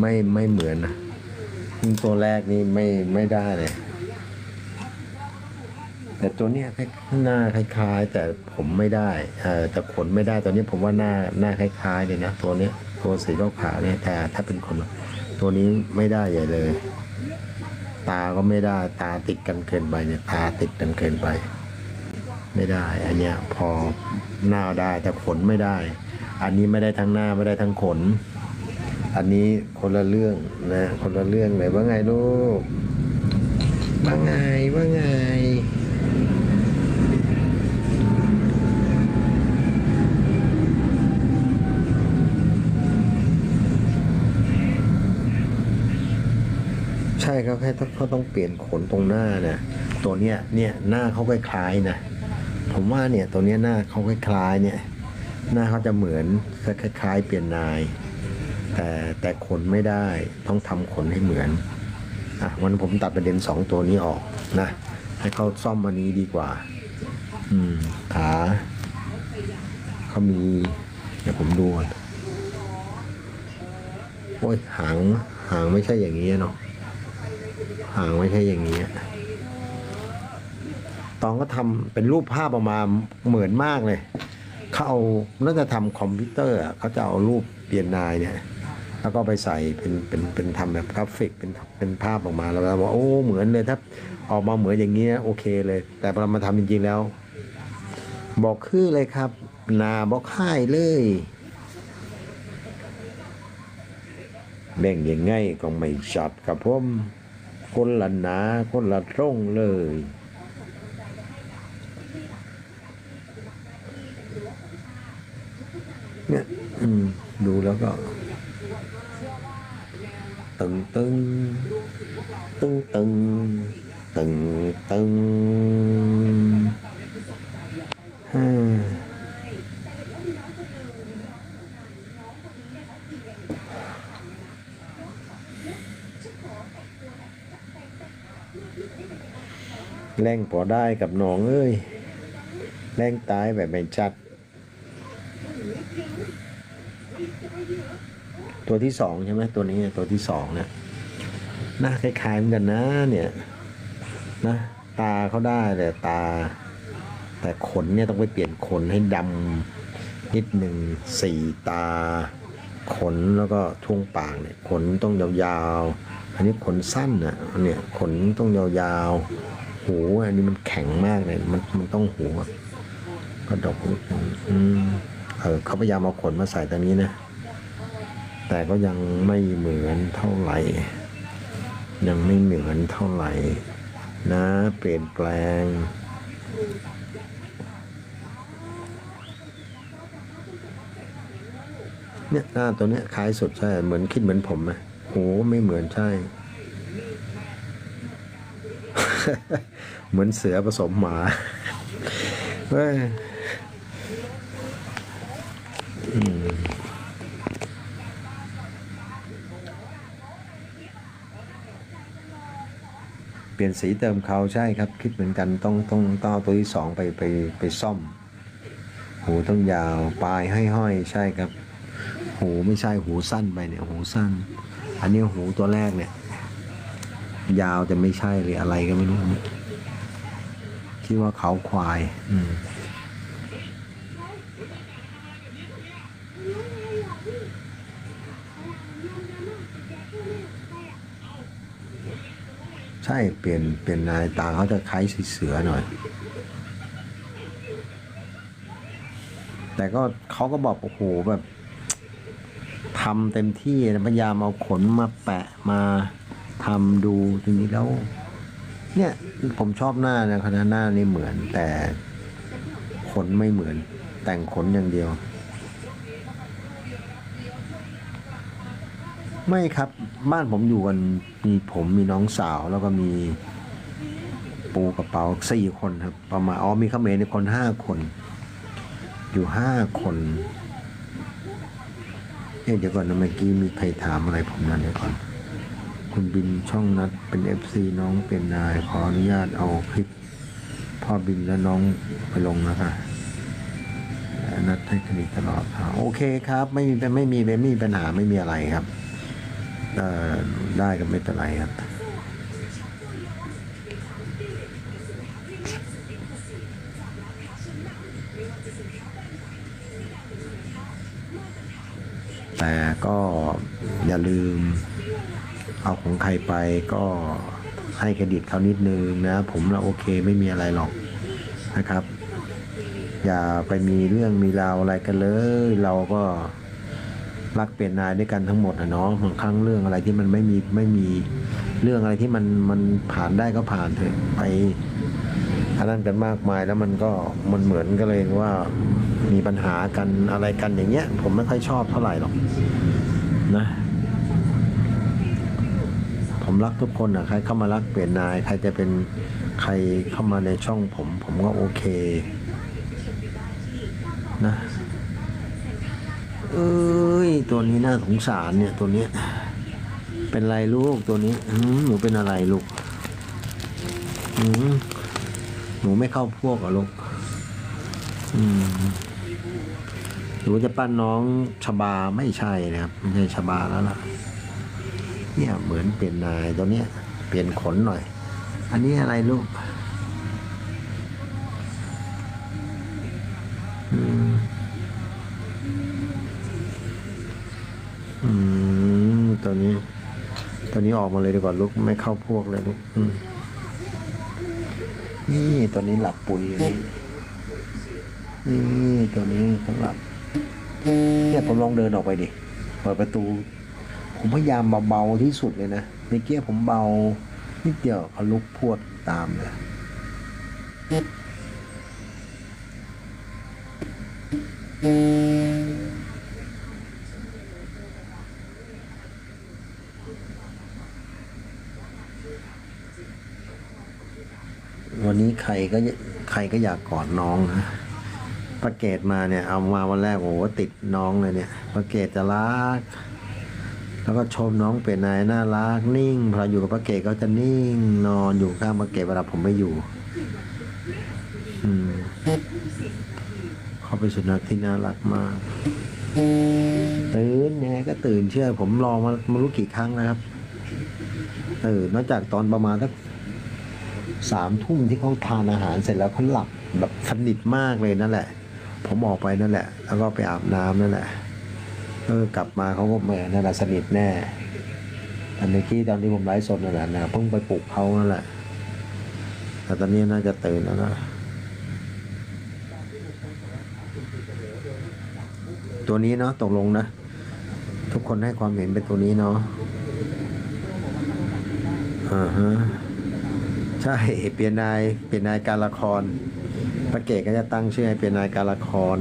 ไม่ไม่เหมือนนะตัวแรกนี่ไม่ไม่ได้เลย แต่ตัวเนี้ยหน้าคล้ายๆ แต่ผมไม่ได้เออแต่ขนไม่ได้ตัวนี้ผมว่าหน้าหน้าคล้ายๆเลยนะตัวเนี้ยตัวสีขาวๆเนี่ยแต่ถ้าเป็นคนตัวนี้ไม่ได้ใหญ่เลย ตาก็ไม่ได้ตาติดกันเกินไปเนี่ยตาติดกันเกินไป ไม่ได้ อันเนี้ยพอหน้าได้แต่ขนไม่ได้ อันนี้ไม่ได้ทั้งหน้าไม่ได้ทั้งขน อันนี้คนละเรื่องนะ คนละเรื่องเลยว่าไงลูกว่าไงว่าไงใช่ครับแค่เขาต้องเปลี่ยนขนตรงหน้านะตัวเนี้ยเนี่ยหน้าเขาคล้ายๆนะผมว่าเนี่ยตัวเนี้ยหน้าเขาคล้ายๆเนี่ย หน้าเขาจะเหมือนคล้ายๆเปลี่ยนนาย แต่แต่ขนไม่ได้ต้องทำขนให้เหมือนอะวันนนผมตัดประเด็นสองตัวนี้ออกนะ ให้เขาซ่อมอันนี้ดีกว่า อืมขาเขามี เดี๋ยวผมดูก่อนโอ้ยหางหางไม่ใช่อย่างนี้เนาะหางไม่ใช่อย่างนี้ตองก็ทำเป็นรูปภาพออกมาเหมือนมากเลย เขาเอาน่าจะทำคอมพิวเตอร์เขาจะเอารูปเปลี่ยนนายเนี่ย แล้วก็ไปใส่เป็นเป็นเป็นทำแบบกราฟิกเป็นเป็นภาพออกมาแล้วเราบอกโอ้เหมือนเลยถ้าออกมาเหมือนอย่างเงี้ยโอเคเลย แต่พอมาทำจริงๆแล้ว บอกคือเลยครับนาบอกค่ายเลยแบ่งยังไงก็ไม่ชัดครับผมคนละหนาคนละตรงเลยเนี่ยอืมดูแล้วก็ ตึงตึงตึงตึงตึงตึงฮ่าแรงพอได้กับน้องเอ้ยแรงตายแบบไม่ชัด ตัวที่สองใช่ไหมตัวนี้ตัวที่สองเนี่ยหน้าคล้ายๆเหมือนกันนะเนี่ยนะตาเขาได้แต่ตา แต่ขนเนี่ยต้องไปเปลี่ยนขนให้ดำนิดหนึ่งสีตา ขนแล้วก็ช่วงปากเนี่ยขนต้องยาวๆอันนี้ขนสั้นอะเนี่ยขนต้องยาวๆหูอันนี้มันแข็งมากเลยมันมันต้องหูแบบกระดกนิดนึงอืมเออเขาพยายามเอาขนมาใส่ตรงนี้นะ แต่ก็ยังไม่เหมือนเท่าไหร่ ยังไม่เหมือนเท่าไหร่ นะเปลี่ยนแปลง เนี่ยหน้าตัวเนี้ยคล้ายสุดใช่ เหมือนคิดเหมือนผมไหมโหไม่เหมือนใช่ เหมือนเสือผสมหมาเว้ย ปลี่ยนสีเติมเขาใช่ครับ คิดเหมือนกันต้องต้องต้องเอาตัวที่สองไปไปไปซ่อม หูต้องยาวปลายให้ห้อยใช่ครับ หูไม่ใช่หูสั้นไปเนี่ยหูสั้น อันนี้หูตัวแรกเนี่ย ยาวจะไม่ใช่เลยอะไรก็ไม่รู้คิดว่าเขาควาย อืม ช่เปลี่ยนเปลี่ยนนายตาเขาจะคล้ายสีเสือหน่อย แต่ก็เขาก็บอกโอ้โหแบบทำเต็มที่พยายามเอาขนมาแปะมาทำดูทีนี้แล้ว เนี่ยผมชอบหน้านะคณะหน้านี่เหมือน แต่ขนไม่เหมือน แต่งขนอย่างเดียว ไม่ครับบ้านผมอยู่กันมีผมมีน้องสาวแล้วก็มีปูกระเป๋าสี่คนครับ ประมาณอ๋อมีเขมรในคนห้าคน อยู่ห้าคนเอ๊ะเดี๋ยวก่อนนะเมื่อกี้มีใครถามอะไรผมนะเดี๋ยวก่อนคุณบินช่องนัดเป็นเอฟซีน้องเป็นนายขออนุญาตเอาคลิปพ่อบินและน้องไปลงนะคะนัดให้คดีตลอดโอเคครับ ไม่มีไม่มีไม่มีปัญหาไม่มีอะไรครับ ได้ก็ไม่เป็นไรครับแต่ก็อย่าลืมเอาของใครไปก็ให้เครดิตเขานิดนึงนะ ผมเราโอเคไม่มีอะไรหรอกนะครับ อย่าไปมีเรื่องมีราวอะไรกันเลย เราก็ รักเปลี่ยนนายด้วยกันทั้งหมดนะเนาะบางครั้งเรื่องอะไรที่มันไม่มีไม่มีเรื่องอะไรที่มันมันผ่านได้ก็ผ่านเถอะไปอันนั้นกันมากมายแล้วมันก็มันเหมือนก็เลยว่ามีปัญหากันอะไรกันอย่างเงี้ย ผมไม่ค่อยชอบเท่าไหร่หรอกนะ ผมรักทุกคนอะใครเข้ามารักเปลี่ยนนาย ใครจะเป็นใครเข้ามาในช่องผม ผมก็โอเค นะ เอ้ย ตัวนี้น่าสงสารเนี่ยตัวนี้ เป็นไรลูกตัวนี้หนูเป็นอะไรลูกหนูไม่เข้าพวกเหรอลูกหนูจะปั้นน้องชบาไม่ใช่นะครับไม่ใช่ชบาแล้วล่ะ เนี่ยเหมือนเปลี่ยนนายตัวเนี้ย เปลี่ยนขนหน่อย อันนี้อะไรลูก อืม อืมตัวนี้ ตัวนี้ออกมาเลยดีกว่าลูกไม่เข้าพวกเลยลูกนี่ตัวนี้หลับปุ๋ยอยู่นี่นี่ตัวนี้เขาหลับเนี่ยผมลองเดินออกไปดิเปิดประตู ผมพยายามเบาๆที่สุดเลยนะเมื่อกี้ผมเบานิดเดียวเขาลุกพวดตามเลย วันนี้ใครก็ใคร ก็อยากกอดน้องนะประเกตมาเนี่ย เอามาวันแรกโอ้โหติดน้องเลยเนี่ยประเกตจะรัก แล้วก็ชมน้องเป็นนายน่ารักนิ่งพออยู่กับประเกตก็จะนิ่งนอนอยู่ข้างประเกตเวลาผมไม่อยู่ อืมเขาเป็นสุนัขที่น่ารักมากตื่นยังไงก็ตื่นเชื่อ ผมรอมาไม่รู้กี่ครั้งนะครับตื่นนอกจากตอนประมาณสัก สามทุ่มที่เขาทานอาหารเสร็จแล้วเขาหลับแบบสนิทมากเลยนั่นแหละ ผมออกไปนั่นแหละ แล้วก็ไปอาบน้ำนั่นแหละเออกลับมาเขาก็เมือนั่นแหละสนิทแน่อันเมื่อกี้ตอนที่ผมไลฟ์สดนั่นแหละนะเพิ่งไปปลุกเขานั่นแหละแต่ตอนนี้น่าจะตื่นแล้วนะตัวนี้เนาะตกลงนะ ทุกคนให้ความเห็นเป็นตัวนี้เนาะอ่าฮะ ใช่เปลี่ยนนายเปลี่ยนนายการละครพระเกตก็จะตั้งชื่อให้เปลี่ยนนายการละคร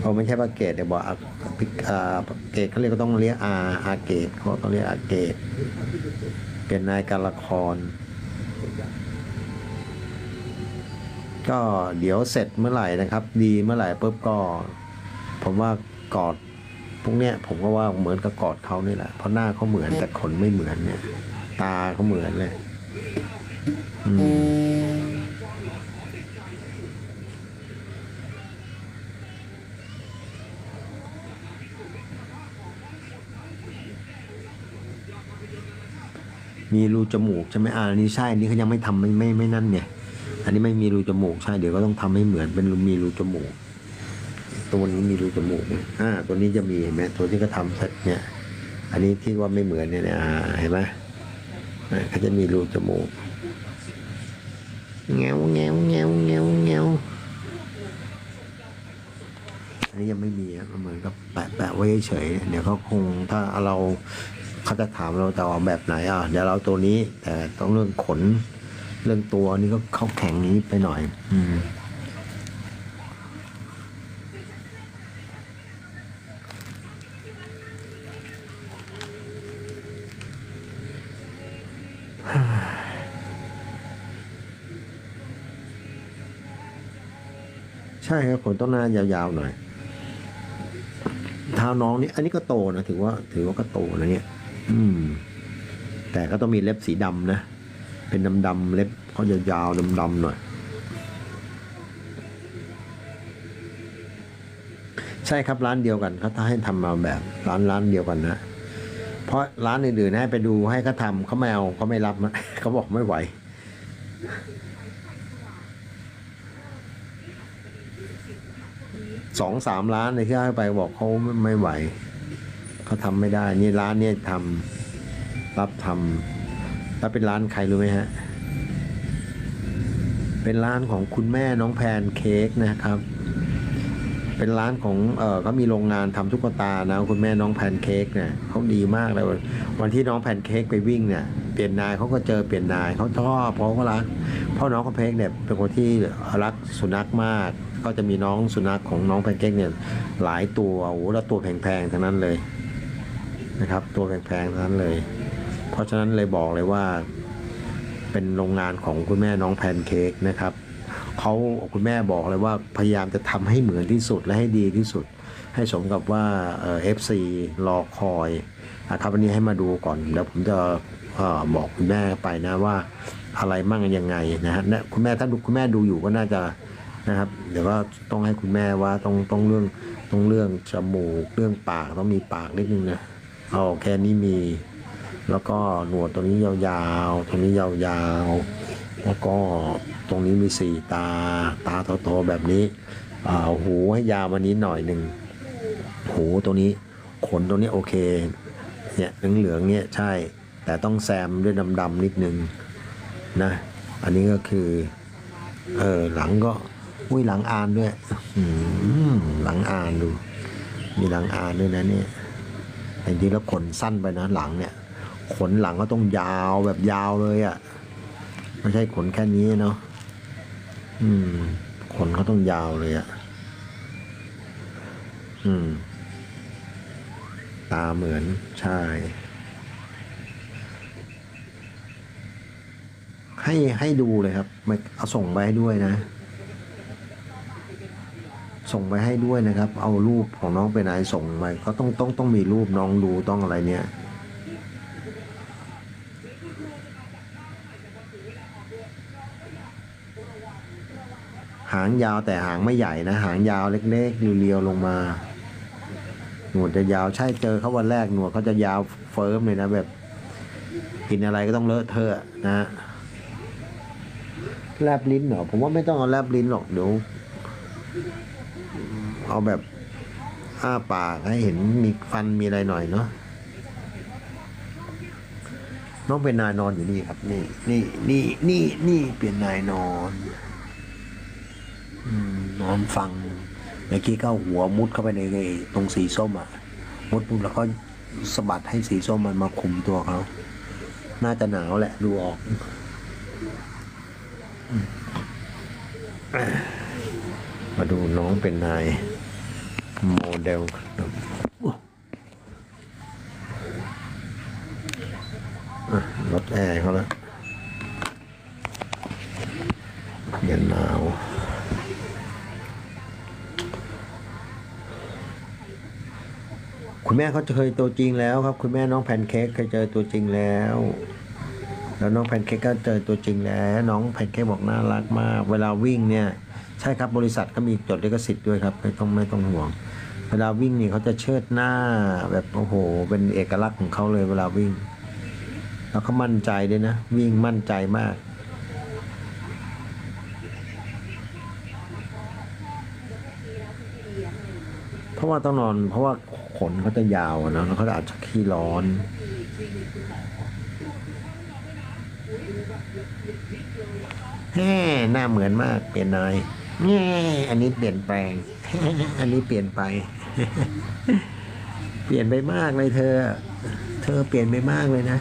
เอาไม่ใช่พระเกตเดี๋ยวบอกอาพระเกตเขาเรียกก็ต้องเรียกอาอาเกตเขาต้องเรียกอาเกตเปลี่ยนนายการละคร ก็เดี๋ยวเสร็จเมื่อไหร่นะครับ ดีเมื่อไหร่ปุ๊บก็ ผมว่ากอดพวกเนี้ยผมก็ว่าเหมือนกับกอดเขานี่แหละเพราะหน้าเขาเหมือนแต่ขนไม่เหมือนเนี่ย ตาเขาเหมือนเลย มีรูจมูกใช่ไหมอ่าอันนี้ใช่อันนี้เขายังไม่ทำไม่ไม่ไม่นั่นเนี่ยอันนี้ไม่มีรูจมูกใช่เดี๋ยวก็ต้องทำให้เหมือนเป็นมีรูจมูก ตัวนี้มีรูจมูกอ่าตัวนี้จะมีเห็นไหมตัวที่ก็ทำเสร็จเนี่ย อันนี้ที่ว่าไม่เหมือนเนี่ยอ่าเห็นไหมเขาจะมีรูจมูก เงวเงวเงวเงวเงวอันนี้ยังไม่มีอะมันเหมือนกับแปะแปะไว้เฉยเดี๋ยวเขาคงถ้าเราเขาจะถามเราจะเอาแบบไหนอะเดี๋ยวเราตัวนี้แต่ต้องเรื่องขนเรื่องตัวนี่ก็เข้าแข็งนี้ไปหน่อย อืม ช่ครับขนต้นหน้ายาวๆหน่อยเท้าน้องนี่ อันนี้ก็โตนะถือว่า ถือว่าก็โตนะเนี่ย อืม แต่ก็ต้องมีเล็บสีดำนะ เป็นดำๆเล็บเขายาวๆดำๆหน่อย ใช่ครับร้านเดียวกันเขาถ้าให้ทำมาแบบร้านร้านเดียวกันนะ เพราะร้านอื่นๆให้ไปดูให้เขาทำเขาไม่เอาเขาไม่รับนะเขาบอกไม่ไหว สองสามร้านเลยที่ให้ไปบอกเขาไม่ไม่ไหวเขาทำไม่ได้ นี่ร้านเนี่ยทำรับทำแล้วเป็นร้านใครรู้ไหมฮะ เป็นร้านของคุณแม่น้องแพนเค้กนะครับ เป็นร้านของเออเขามีโรงงานทำตุ๊กตานะคุณแม่น้องแพนเค้กเนี่ยเขาดีมากเลยวันที่น้องแพนเค้กไปวิ่งเนี่ยเปลี่ยนนายเขาก็เจอเปลี่ยนนายเขาชอบเพราะเขารักเพราะน้องแพนเค้กเนี่ยเป็นคนที่รักสุนัขมาก ก็จะมีน้องสุนัขของน้องแพนเค้กเนี่ยหลายตัวโอ้โหแล้วตัวแพงๆทั้งนั้นเลยนะครับ ตัวแพงๆทั้งนั้นเลย เพราะฉะนั้นเลยบอกเลยว่า เป็นโรงงานของคุณแม่น้องแพนเค้กนะครับเขาคุณแม่บอกเลยว่าพยายามจะทำให้เหมือนที่สุดและให้ดีที่สุด ให้สมกับว่าเอฟซีรอคอยนะครับวันนี้ให้มาดูก่อนเดี๋ยวผมจะบอกคุณแม่ไปนะว่าอะไรมั่งยังไงนะฮะคุณแม่ถ้าดูคุณแม่ดูอยู่ก็น่าจะ นะครับ เดี๋ยวก็ต้องให้คุณแม่ว่าต้องต้องเรื่องต้องเรื่องจมูกเรื่องปากต้องมีปากนิดนึงนะเอาแค่นี้มี แล้วก็หนวดตรงนี้ยาวๆตรงนี้ยาวๆแล้วก็ตรงนี้มีสี่ตาตาโตๆแบบนี้หูให้ยาวมานี้หน่อยหนึ่งหูตรงนี้ขนตรงนี้โอเคเนี่ยเหลืองๆเนี่ยใช่ แต่ต้องแซมด้วยดำๆนิดนึงนะ อันนี้ก็คือ เออหลังก็ อุ้ยหลังอ่านด้วยหลังอ่านดู มีหลังอ่านด้วยนะเนี่ยจริงๆแล้วขนสั้นไปนะหลังเนี่ย ขนหลังก็ต้องยาวแบบยาวเลยอะ่ะไม่ใช่ขนแค่นี้เนาะอืม ขนเขาต้องยาวเลยอะ่ะอืม ตาเหมือนใช่ ให้ให้ดูเลยครับม่เอาส่งไปให้ด้วยนะ ส่งไปให้ด้วยนะครับ เอารูปของน้องเป็นนายส่งไปก็ต้องต้องต้องมีรูปน้องดูต้องอะไรเนี่ยหางยาวแต่หางไม่ใหญ่นะ หางยาวเล็กๆเรียวๆลงมา หนวดจะยาวใช่เจอเขาวันแรกหนวดเขาจะยาวเฟิร์มเลยนะ แบบกินอะไรก็ต้องเลอะเทอะนะแลบลิ้นเหรอผมว่าไม่ต้องเอาแลบลิ้นหรอกเดี๋ยว เอาแบบอ้าปากให้เห็นมีฟันมีอะไรหน่อยเนาะน้องเป็นนายนอนอยู่นี่ครับ นี่นี่นี่นี่นี่เปลี่ยนนายนอนอนอนฟังเมื่อกี้ก็หัวมุดเข้าไปในตรงสีส้มอะ มุดปุ๊บแล้วก็สะบัดให้สีส้มมันมาคุมตัวเขา น่าจะหนาวแหละดูออกอมาดูน้องเป็นนาย โมเดลอะลดแอร์เขาแล้วเย็นหนาวคุณแม่เขาเคยตัวจริงแล้วครับ คุณแม่น้องแพนเค้กเคยเจอตัวจริงแล้ว แล้วน้องแพนเค้กก็เจอตัวจริงแล้ว น้องแพนเค้กบอกน่ารักมาก เวลาวิ่งเนี่ย ใช่ครับบริษัทก็มีจดลิขสิทธิ์ด้วยครับไม่ต้องไม่ต้องห่วง เวลาวิ่งนี่เขาจะเชิดหน้าแบบโอ้โห เป็นเอกลักษณ์ของเขาเลยเวลาวิ่ง แล้วเขามั่นใจด้วยนะ วิ่งมั่นใจมากเพราะว่าต้องนอนเพราะว่าขนเขาจะยาวนะแล้วเขาอาจจะขี้ร้อนแฮ่หน้าเหมือนมากเปลี่ยนนายแง่อันนี้เปลี่ยนแปลง อันนี้เปลี่ยนไป เปลี่ยนไปมากเลยเธอ เธอเปลี่ยนไปมากเลยนะ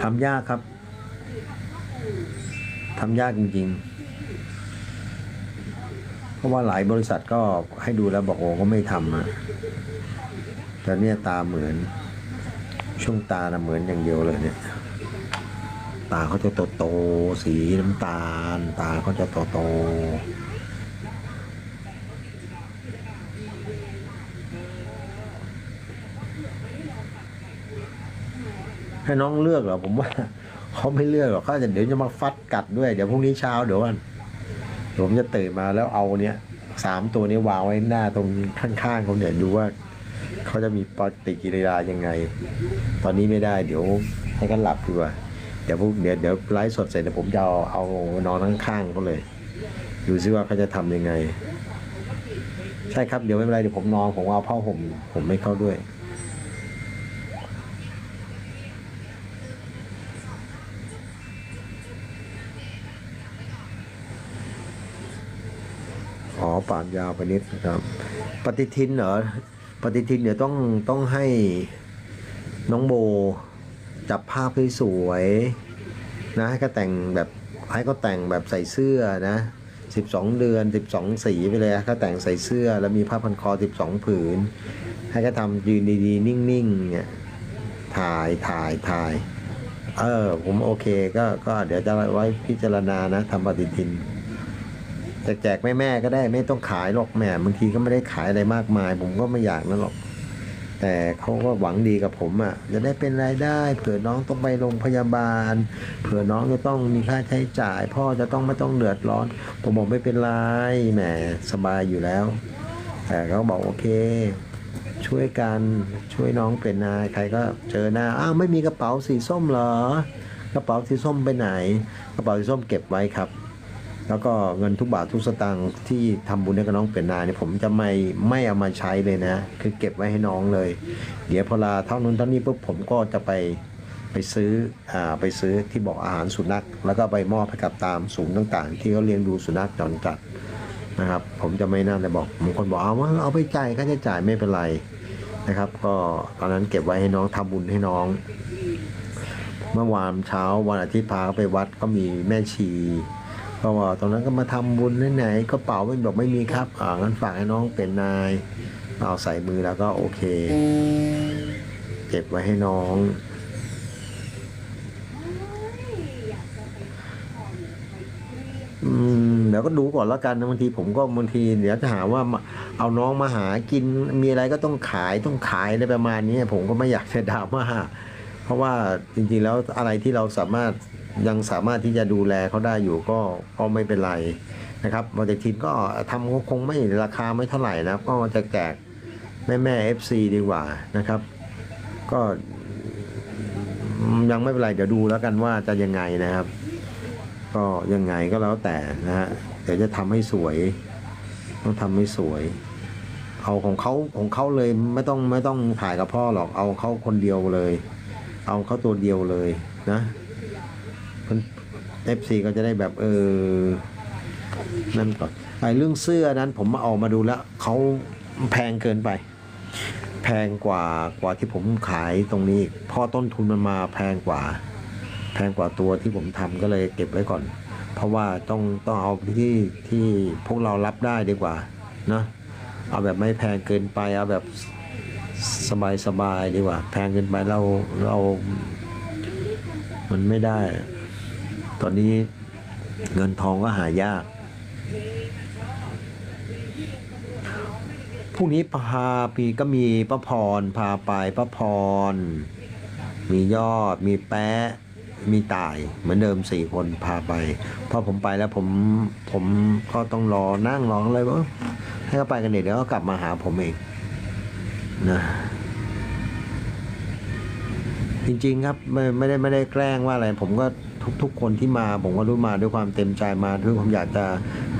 ทำยากครับ ทำยากจริงๆ เพราะว่าหลายบริษัทก็ให้ดูแล้วบอกโอ้ก็ไม่ทำอะแต่เนี่ยตาเหมือน ช่วงตานะเหมือนอย่างเดียวเลยเนี่ย ตาเขาจะโตโตสีน้ำตาล ตาเขาจะโตโตให้น้องเลือกเหรอผมว่าเขาไม่เลือกหรอกเขาจะเดี๋ยวจะมาฟัดกัดด้วย เดี๋ยวพรุ่งนี้เช้าเดี๋ยววันผมจะตื่นมาแล้วเอาเนี้ยสามตัวนี้วางไว้หน้าตรงข้างๆเขาเนี่ยดูว่า เขาจะมีปฏิกิริยายังไง ตอนนี้ไม่ได้เดี๋ยวให้กันหลับดีกว่าเดี๋ยวพวกเดี๋ยวเดี๋ยวไลฟ์สดเสร็จเดี๋ยวผมจะเอาเอานอนข้างๆเขาเลยดูซิว่าเขาจะทำยังไง ใช่ครับเดี๋ยวไม่เป็นไรเดี๋ยวผมนอนผมเอาผ้าห่มผมไม่เข้าด้วยอ๋อปากยาวไปนิดนะครับ ปฏิทินเหรอ ปฏิทินเดี๋ยวต้องต้องให้น้องโบจับภาพให้สวยนะให้เขาแต่งแบบให้เขาแต่งแบบใส่เสื้อนะสิบสองเดือนสิบสองสีไปเลยให้เขาแต่งใส่เสื้อแล้วมีผ้าพันคอสิบสองผืน ให้เขาทำยืนดีๆ นิ่งๆเนี่ยถ่ายถ่ายถ่ายเออผมโอเคก็ก็เดี๋ยวจะไว้พิจารณานะทำปฏิทิน แจกแจกแม่แม่ก็ได้ไม่ต้องขายหรอกแหม่บางทีก็ไม่ได้ขายอะไรมากมาย ผมก็ไม่อยากนั่นหรอก แต่เขาก็หวังดีกับผมอะ จะได้เป็นรายได้ เผื่อน้องต้องไปโรงพยาบาล เผื่อน้องจะต้องมีค่าใช้จ่าย พ่อจะต้องไม่ต้องเดือดร้อน ผมบอกไม่เป็นไรแหมสบายอยู่แล้ว แต่เขาบอกโอเค ช่วยกันช่วยน้องเป็นนายใครก็เจอหน้าอ้าวไม่มีกระเป๋าสีส้มเหรอกระเป๋าสีส้มไปไหน กระเป๋าสีส้มเก็บไว้ครับ แล้วก็เงินทุกบาททุกสตางค์ที่ทำบุญให้กับน้องเป็นนาเนี่ยผมจะไม่ไม่เอามาใช้เลยนะ คือเก็บไว้ให้น้องเลย เดี๋ยวพอลาเท่านู้นเท่านี้ปุ๊บผมก็จะไปไปซื้ออ่าไปซื้อที่บอกอาหารสุนัข แล้วก็ไปมอบให้กับตามศูนย์ต่างๆ ที่เขาเลี้ยงดูสุนัขจรจัดนะครับ ผมจะไม่นั่นเลยบอกบางคนบอกเอาว่าเอาไปจ่ายค่าใช้จ่ายไม่เป็นไรนะครับ ก็ตอนนั้นเก็บไว้ให้น้องทำบุญให้น้อง เมื่อวานเช้าวันอาทิตย์พาไปวัดก็มีแม่ชี ก็ว่าตอนนั้นก็มาทำบุญไหนๆกระเป๋าไม่บอกไม่มีครับ อ่างั้นฝากให้น้องเป็นนายเอาใส่มือแล้วก็โอเคเก็บไว้ให้น้อง อืมเดี๋ยวก็ดูก่อนแล้วกันนะบางทีผมก็บางทีเดี๋ยวจะหาว่าเอาน้องมาหากิน มีอะไรก็ต้องขายต้องขายอะไรประมาณนี้ผมก็ไม่อยากจะดราม่าเพราะว่าจริงๆแล้วอะไรที่เราสามารถ ยังสามารถที่จะดูแลเขาได้อยู่ก็ก็ไม่เป็นไรนะครับปฏิทินก็ทำก็คงไม่ราคาไม่เท่าไหร่นะก็จะแจกแม่แม่เอฟซีดีกว่านะครับ ก็ยังไม่เป็นไรเดี๋ยวดูแล้วกันว่าจะยังไงนะครับ ก็ยังไงก็แล้วแต่นะฮะเดี๋ยวจะทำให้สวย ต้องทำให้สวยเอาของเขาของเขาเลยไม่ต้องไม่ต้องถ่ายกับพ่อหรอกเอาเขาคนเดียวเลย เอาเขาตัวเดียวเลยนะ เอฟซีก็จะได้แบบเออนั่นก่อนไอ้เรื่องเสื้อนั้นผมมาออกมาดูแล้วเขาแพงเกินไป แพงกว่ากว่าที่ผมขายตรงนี้เพ่อต้นทุนมันมาแพงกว่า แพงกว่าตัวที่ผมทำก็เลยเก็บไว้ก่อน เพราะว่าต้องต้องเอาที่ที่พวกเรารับได้ดีกว่านะเอาแบบไม่แพงเกินไปเอาแบบสบายสบายดีกว่า แพงเกินไปเราเรา มันไม่ได้ ตอนนี้เงินทองก็หายากพรุ่งนี้พาปีก็มีป้าพร พาไปป้าพร มียอด มีแปะมีตายเหมือนเดิมสี่คนพาไปพอผมไปแล้วผมผมก็ต้องรอนั่งรอเลยว่าให้เขาไปกันเดี๋ยวเขากลับมาหาผมเองนะจริงๆครับไม่ไม่ได้ไม่ได้แกล้งว่าอะไร ผมก็ ทุก ๆ คนที่มาผมก็รู้มาด้วยความเต็มใจมาด้วยความอยากจะ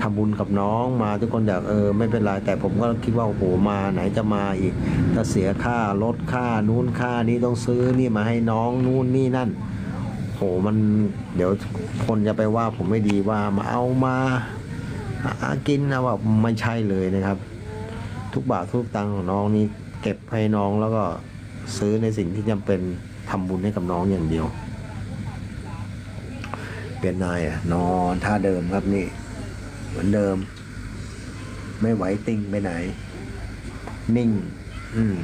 ทำบุญกับน้องมาทุกคนอยากเออไม่เป็นไรแต่ผมก็คิดว่าโอ้โหมาไหนจะมาอีกจะเสียค่ารถค่านู้นค่านี้ต้องซื้อนี่มาให้น้องนู่นนี่นั่นโหมันเดี๋ยวคนจะไปว่าผมไม่ดีว่ามาเอามาหากินนะว่าไม่ใช่เลยนะครับ ทุกบาททุกตังค์ของน้องนี่เก็บให้น้องแล้วก็ซื้อในสิ่งที่จำเป็นทำบุญให้กับน้องอย่างเดียว เปลี่ยนนายอะนอนท่าเดิมครับนี่ เหมือนเดิม ไม่ไหวติงไปไหน นิ่ง อืม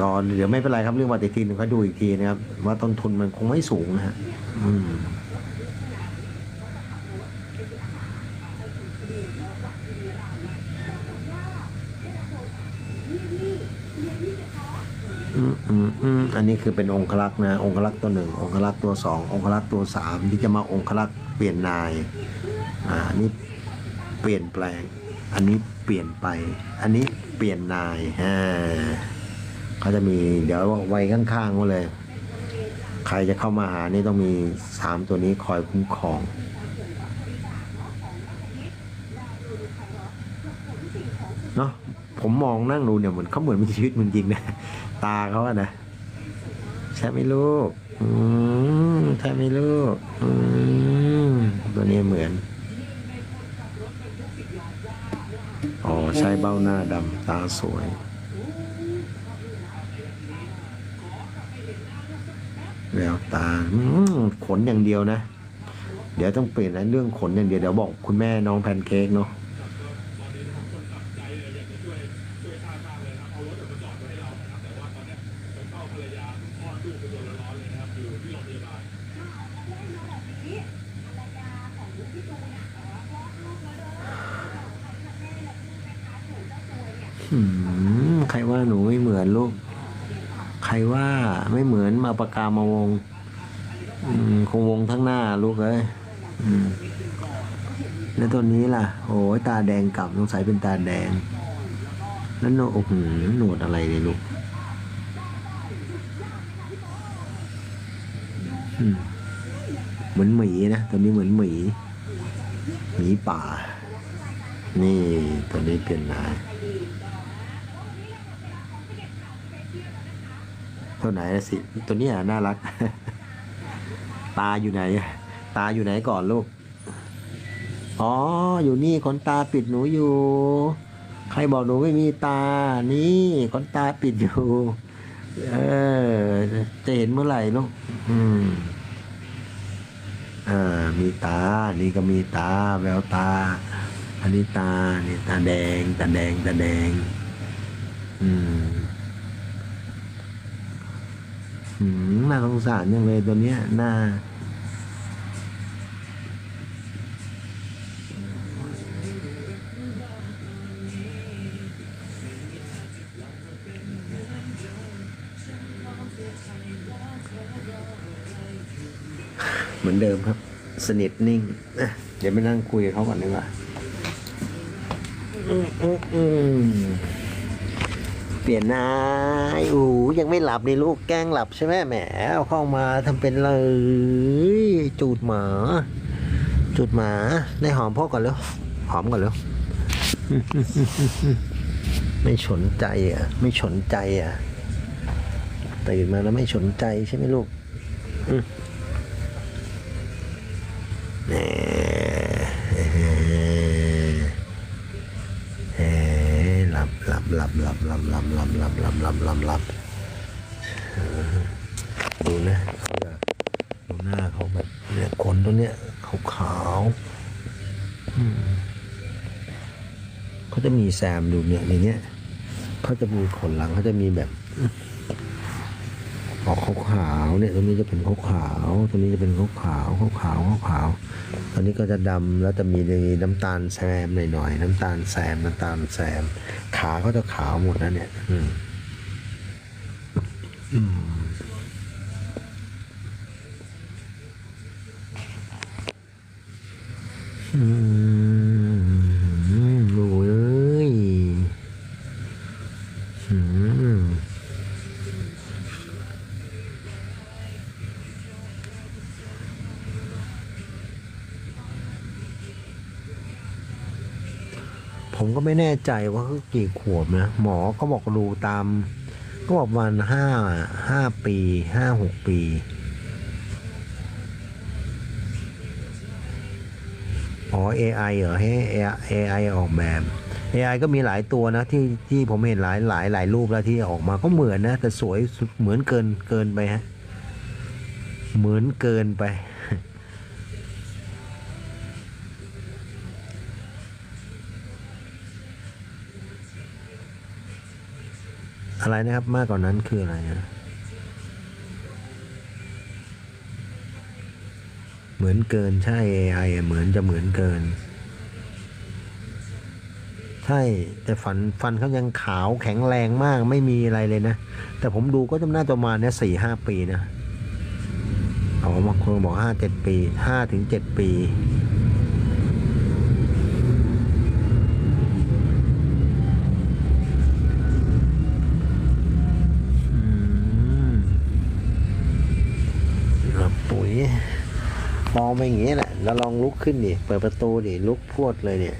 ก่อนเดี๋ยวไม่เป็นไรครับเรื่องปฏิทินเขาดูอีกทีนะครับ ว่าต้นทุนมันคงไม่สูงนะฮะอืมม อันนี้คือเป็นองคลักษ์นะ องคลักษ์ตัวหนึ่งองคลักษ์ตัวสององคลักษ์ตัวสามที่จะมาองคลักษ์เปลี่ยนนายอ่านนี้เปลี่ยนแปลง อันนี้เปลี่ยนไป อันนี้เปลี่ยนนายฮ่าเขาจะมีเดี๋ยวไว้ข้างๆไว้เลย ใครจะเข้ามาหานี่ต้องมีสามตัวนี้คอยคุ้มครองเนาะผมมองนั่งดูเนี่ยเหมือนเขาเหมือนมีชีวิตมันจริงนะ ตาเขาอะนะใช่ไหมลูกอืมใช่ไหมลูกอืมตัวนี้เหมือนอ๋อใช่เบ้าหน้าดำตาสวย แล้วตาขนอย่างเดียวนะ เดี๋ยวต้องเปลี่ยนนะเรื่องขนอย่างเดียว เดี๋ยวบอกคุณแม่น้องแพนเค้กเนาะ อืมใครว่าหนูไม่เหมือนลูก ใครว่าไม่เหมื อนมาประกามาวงคงวงทั้งหน้าลูกเอ้ยแล้วตัวนี้ล่ะ โอ้ยตาแดงกลับสงสัยเป็นตาแดง แล้วโหนโอ้โหหนวดอะไรเนี่ยลูกเหมือนหมีนะ ตัวนี้เหมือนหมี หมีป่า นี่ตัวนี้เปลี่ยนนาย ตัวไหนนะสิ ตัวเนี้ยน่ารัก ตาอยู่ไหน ตาอยู่ไหนก่อนลูก อ๋อ อยู่นี่ขนตาปิดหนูอยู่ ใครบอกหนูไม่มีตา นี่ขนตาปิดอยู่ เออ จะเห็นเมื่อไหร่ลูก อืมอ่ามีตา นี่ก็มีตา แววตา อันนี้ตา นี่ตาแดง ตาแดง ตาแดง อืม อืมน่าสงสารจังเลยตัวเนี้ยน่าเหมือนเดิมครับ สนิทนิ่งเดี๋ยวไปนั่งคุยกับเขาก่อนดีกว่าอืมอืมอืม เปลี่ยนนายโอ้ยังไม่หลับนี่ลูกแกล้งหลับใช่ไหมแหมเอาเข้ามาทำเป็นเลยจูดหมาจูดหมาได้หอมพ่อก่อนแล้วหอมก่อนแล้วไม่สนใจอะ ไม่สนใจอะตื่นมาแล้วไม่สนใจใช่ไหมลูกอืมแหม เอ๊ะหลับ หลับหลับหลับหลับหลับหลับหลับหลับหลับดูนะเขาจะดูหน้าเขาแบบเนี่ยขนตัวเนี้ยขาวขาวเขาจะมีแซมดูเนี่ยในเนี้ยเขาจะมีขนหลังเขาจะมีแบบ ออกขาวขาวๆเนี่ยตรงนี้จะเป็นขาวขาวๆตรงนี้จะเป็นขาวขาวขาวขาวขาวๆตอนนี้ก็จะดำแล้วจะมีน้ำตาลแซมหน่อยๆน้ำตาลแซมน้ำตาลแซม ขาเขาจะขาวหมดนะเนี่ย อืมอืมอืมโอ้ยเอ้ยอืม ผมก็ไม่แน่ ใจว่ากี่ขวบนะหมอก็บอกดูตาม ก็บอกประมาณห้าห้าปีห้าหกปี อ๋อ AI เหรอให้ AI ออกแบบ AI ก็มีหลายตัวนะที่ที่ผมเห็นหลายหลายหลายรูปแล้วที่ออกมาก็เหมือนนะ แต่สวยเหมือนเกินเกินไปฮะ เหมือนเกินไป อะไรนะครับมากกว่านั้นคืออะไรนะเหมือนเกินใช่ AI อเหมือนจะเหมือนเกิน ใช่ แต่ฟันฟันเขายังขาวแข็งแรงมากไม่มีอะไรเลยนะ แต่ผมดูก็จะน่าจะประมาณเนี้ยสี่ห้าปีนะเอาบางคนบอกห้าเจ็ดปีห้าถึงเจ็ดปี มองไปอย่างนี้แหละ แล้วลองลุกขึ้นดิเปิดประตูดิลุกพวดเลยเนี่ย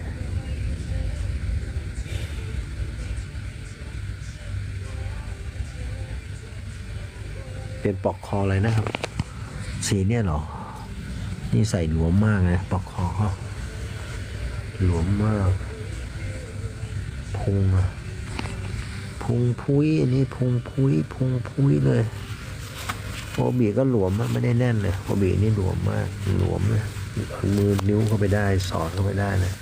เป็นปลอกคอเลยนะครับ สีเนี่ยหรอ นี่ใส่หลวมมากนะปลอกคอเขาหลวมมาก พุงอะพุงพุ้ยอันนี้พุงพุ้ยพุงพุ้ยเลย โอบีก็หลวมอะไม่ได้แน่นเลยโอบีนี่หลวมมากหลวมเลยมือนิ้วเข้าไปได้สอดเข้าไปได้เลย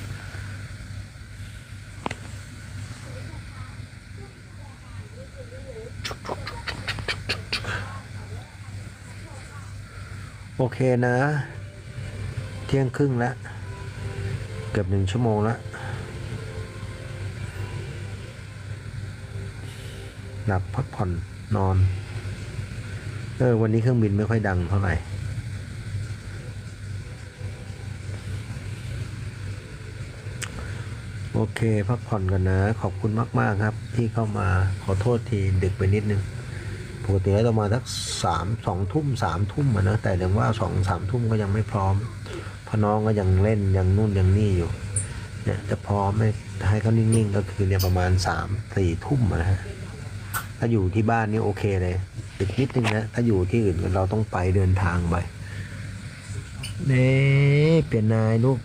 โอเคนะ เที่ยงครึ่งแล้ว เกือบหนึ่งชั่วโมงแล้วหลับพักผ่อนนอน เออวันนี้เครื่องบินไม่ค่อยดังเท่าไหร่โอเค พักผ่อนกันนะ ขอบคุณมาก ๆ ครับ ที่เข้ามาขอโทษทีดึกไปนิดนึงปกติเรามาทักสามสองทุ่มสามทุ่มอะนะแต่เดี๋ยวว่าสองสามทุ่มก็ยังไม่พร้อมพน้องก็ยังเล่นยังนู่นยังนี่อยู่ เนี่ยจะพร้อมให้ให้เขานิ่ง ๆ ก็คือเนี่ยประมาณสามสี่ทุ่มนะฮะถ้าอยู่ที่บ้านนี่โอเคเลย ติดนิดนึงนะ ถ้าอยู่ที่อื่นเราต้องไปเดินทางไปเน่เปลี่ยนนายลูก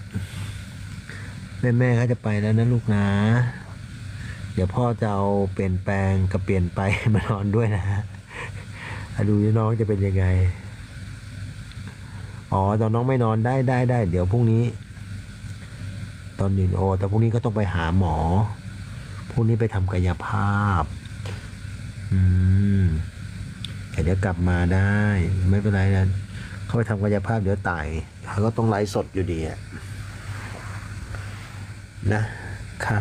แม่แม่เขาจะไปแล้วนะลูกนะ เดี๋ยวพ่อจะเอาเปลี่ยนแปลงกับเปลี่ยนไปมานอนด้วยนะฮะดูน้องจะเป็นยังไง อ๋อตอนน้องไม่นอนได้ได้ได้ เดี๋ยวพรุ่งนี้ ตอนยืนโอแต่พรุ่งนี้ก็ต้องไปหาหมอพรุ่งนี้ไปทำกายภาพ อืม เดี๋ยวกลับมาได้ ไม่เป็นไรนะเข้าไปทำกายภาพเดี๋ยวตายเขาก็ต้องไลฟ์สดอยู่ดีอะนะค่ะ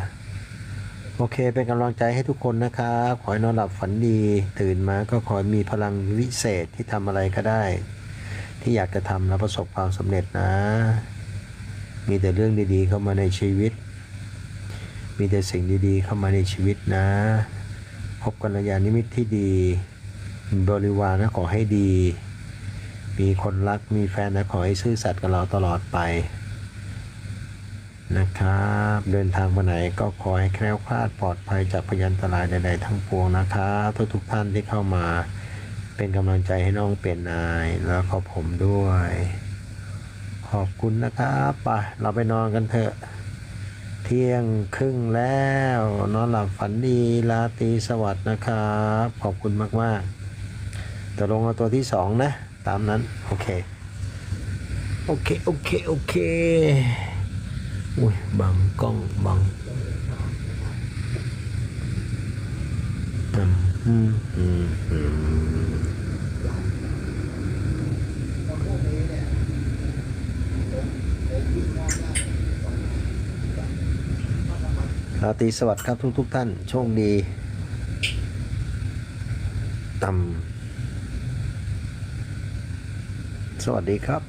โอเคเป็นกำลังใจให้ทุกคนนะครับขอให้นอนหลับฝันดี ตื่นมาก็ขอให้มีพลังวิเศษที่ทำอะไรก็ได้ ที่อยากจะทำแล้วประสบความสำเร็จนะ มีแต่เรื่องดีๆเข้ามาในชีวิต มีแต่สิ่งดีๆเข้ามาในชีวิตนะพบกัลยาณมิตรที่ดี บริวารนะขอให้ดี มีคนรักมีแฟนนะขอให้ซื่อสัตย์กับเราตลอดไปนะครับ เดินทางไปไหนก็ขอให้แคล้วคลาดปลอดภัยจากพยันตรายใดๆทั้งปวงนะครับทุกทุกท่านที่เข้ามาเป็นกำลังใจให้น้องเปลี่ยนนายแล้วก็ผมด้วย ขอบคุณนะครับไปเราไปนอนกันเถอะ เที่ยงครึ่งแล้ว นอนหลับฝันดีลาตรีสวัสดิ์นะครับ ขอบคุณมากๆ แต่ลงเอาตัวที่สองนะ ตามนั้น โอเค โอเค โอเค โอเค อุ้ย บังกล้อง บังอืมอืมอืมอืมราตรีสวัสดิ์ครับทุกทุกท่าน โชคดีต่ำ สวัสดีครับ